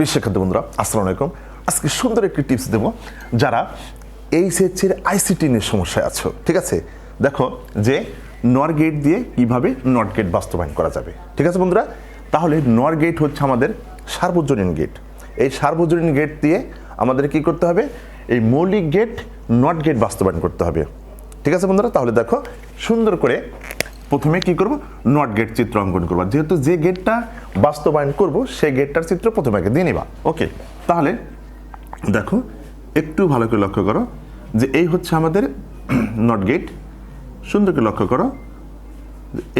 প্রিয় শিক্ষার্থী বন্ধুরা, আসসালামু আলাইকুম। আজকে সুন্দর একটি টিপস দেবো যারা এইচএসের আইসিটি নিয়ে সমস্যায় আছো, ঠিক আছে? দেখো যে নর গেট দিয়ে কীভাবে নট গেট বাস্তবায়ন করা যাবে, ঠিক আছে বন্ধুরা? তাহলে নর গেট হচ্ছে আমাদের সার্বজনীন গেট এই সার্বজনীন গেট দিয়ে আমাদের কি করতে হবে? এই মৌলিক গেট নট গেট বাস্তবায়ন করতে হবে, ঠিক আছে বন্ধুরা? তাহলে দেখো সুন্দর করে প্রথমে কি করব? নট গেট চিত্র অঙ্কন করব। যেহেতু যে গেটটা বাস্তবায়ন করব, সেই গেটটার চিত্র প্রথমে আগে দিয়ে নিবা। ওকে তাহলে দেখো, একটু ভালো করে লক্ষ্য করো যে এই হচ্ছে আমাদের নট গেট সুন্দর করে লক্ষ্য করো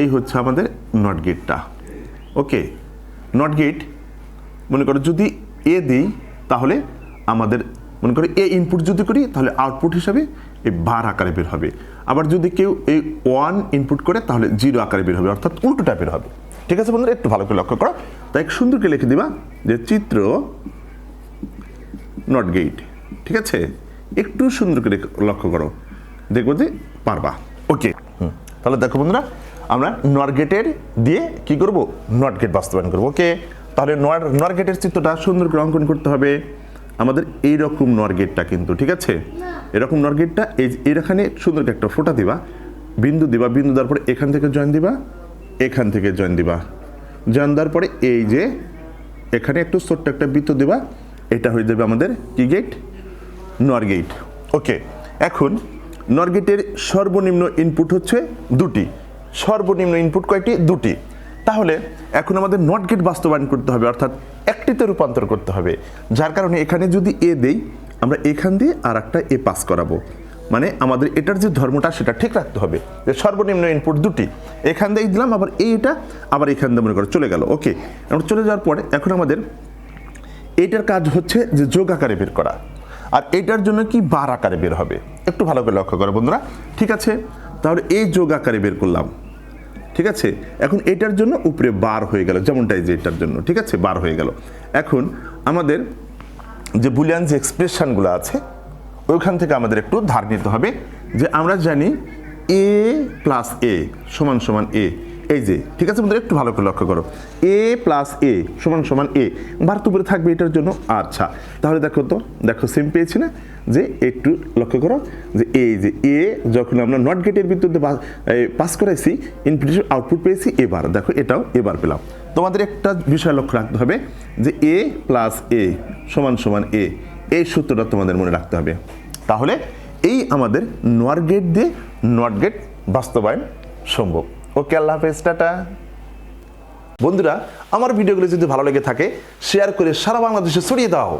এই হচ্ছে আমাদের নট গেটটা ওকে নট গেট মনে করো যদি এ দিই, তাহলে আমাদের, মনে করো এ ইনপুট যদি করি, তাহলে আউটপুট হিসাবে এই বার আকারে বের হবে। আবার যদি কেউ এই ওয়ান ইনপুট করে, তাহলে জিরো আকারে বের হবে, অর্থাৎ উল্টোটা বের হবে। ঠিক আছে বন্ধুরা? একটু ভালো করে লক্ষ্য করো। তাই সুন্দর করে লিখে দিবা যে চিত্র নট গেট ঠিক আছে? একটু সুন্দর করে লক্ষ্য করো। দেখব যে পারবা। ওকে। তাহলে দেখো বন্ধুরা, আমরা নট গেটের দিয়ে কি করব? নট গেট বাস্তবায়ন করব। ওকে? তাহলে নট নট গেটের চিত্রটা সুন্দর করে অঙ্কন করতে হবে। আমাদের এইরকম নর গেটটা কিন্তু ঠিক আছে? এরকম নর গেটটা এই এখানে সুন্দর একটা ফোটা দিবা। বিন্দু দিবা বিন্দু দেওয়ার পরে এখান থেকে জয়েন দিবা এখান থেকে জয়েন দিবা। জয়েন দেওয়ার পরে এই যে এখানে একটু ছোট্ট একটা বৃত্ত দিবা। এটা হয়ে যাবে আমাদের কি গেট নর গেট ওকে এখন নর গেটের সর্বনিম্ন ইনপুট হচ্ছে দুটি। সর্বনিম্ন ইনপুট কয়টি? দুটি। তাহলে এখন আমাদের নট গেট বাস্তবায়ন করতে হবে, অর্থাৎ একটিতে রূপান্তর করতে হবে। যার কারণে এখানে যদি এ দেই, আমরা এখান দিয়ে আর একটা এ পাস করাবো। মানে আমাদের এটার যে ধর্মটা, সেটা ঠিক রাখতে হবে। যে সর্বনিম্ন ইনপুট দুটি। এখান দিয়ে দিলাম, আবার এইটা, আবার এখান দিয়ে মনে করো চলে গেল। ওকে আমরা চলে যাওয়ার পরে এখন আমাদের এইটার কাজ হচ্ছে যে যোগ আকারে বের করা। আর এইটার জন্য কি বার আকারে বের হবে? একটু ভালো করে লক্ষ্য করো বন্ধুরা। ঠিক আছে? তাহলে এই যোগ আকারে বের করলাম। ঠিক আছে? এখন এটার জন্য উপরে বার হয়ে গেল, যেমনটাই যে এটার জন্য, ঠিক আছে? বার হয়ে গেল। এখন আমাদের যে বুলিয়ান যে এক্সপ্রেশনগুলো আছে, ওইখান থেকে আমাদের একটু ধার নিতে হবে যে আমরা জানি এ প্লাস এ সমান সমান এ এই যে, ঠিক আছে বন্ধুরা, একটু ভালো করে লক্ষ্য করো। এ প্লাস এ সমান সমান এ ভারত উপরে থাকবে এটার জন্য? আচ্ছা তাহলে দেখো তো, দেখো সেম পেয়েছি না? যে একটু লক্ষ্য করো, যে এই যে এ যখন আমরা নট গেটের বিদ্যুৎ পাস করাইছি ইনপুট আউটপুট পেয়েছি এবার। দেখো, এটাও এবার পেলাম। তোমাদের একটা বিষয় লক্ষ্য রাখতে হবে, যে এ প্লাস এ সমান সমান এ এই সূত্রটা তোমাদের মনে রাখতে হবে। তাহলে এই আমাদের নট গেট দিয়ে নট গেট বাস্তবায়ন সম্ভব। ওকে, আল্লাহ হাফেজ, টাটা। বন্ধুরা, আমার ভিডিওগুলো যদি ভালো লেগে থাকে শেয়ার করে সারা বাংলাদেশে ছড়িয়ে দাও।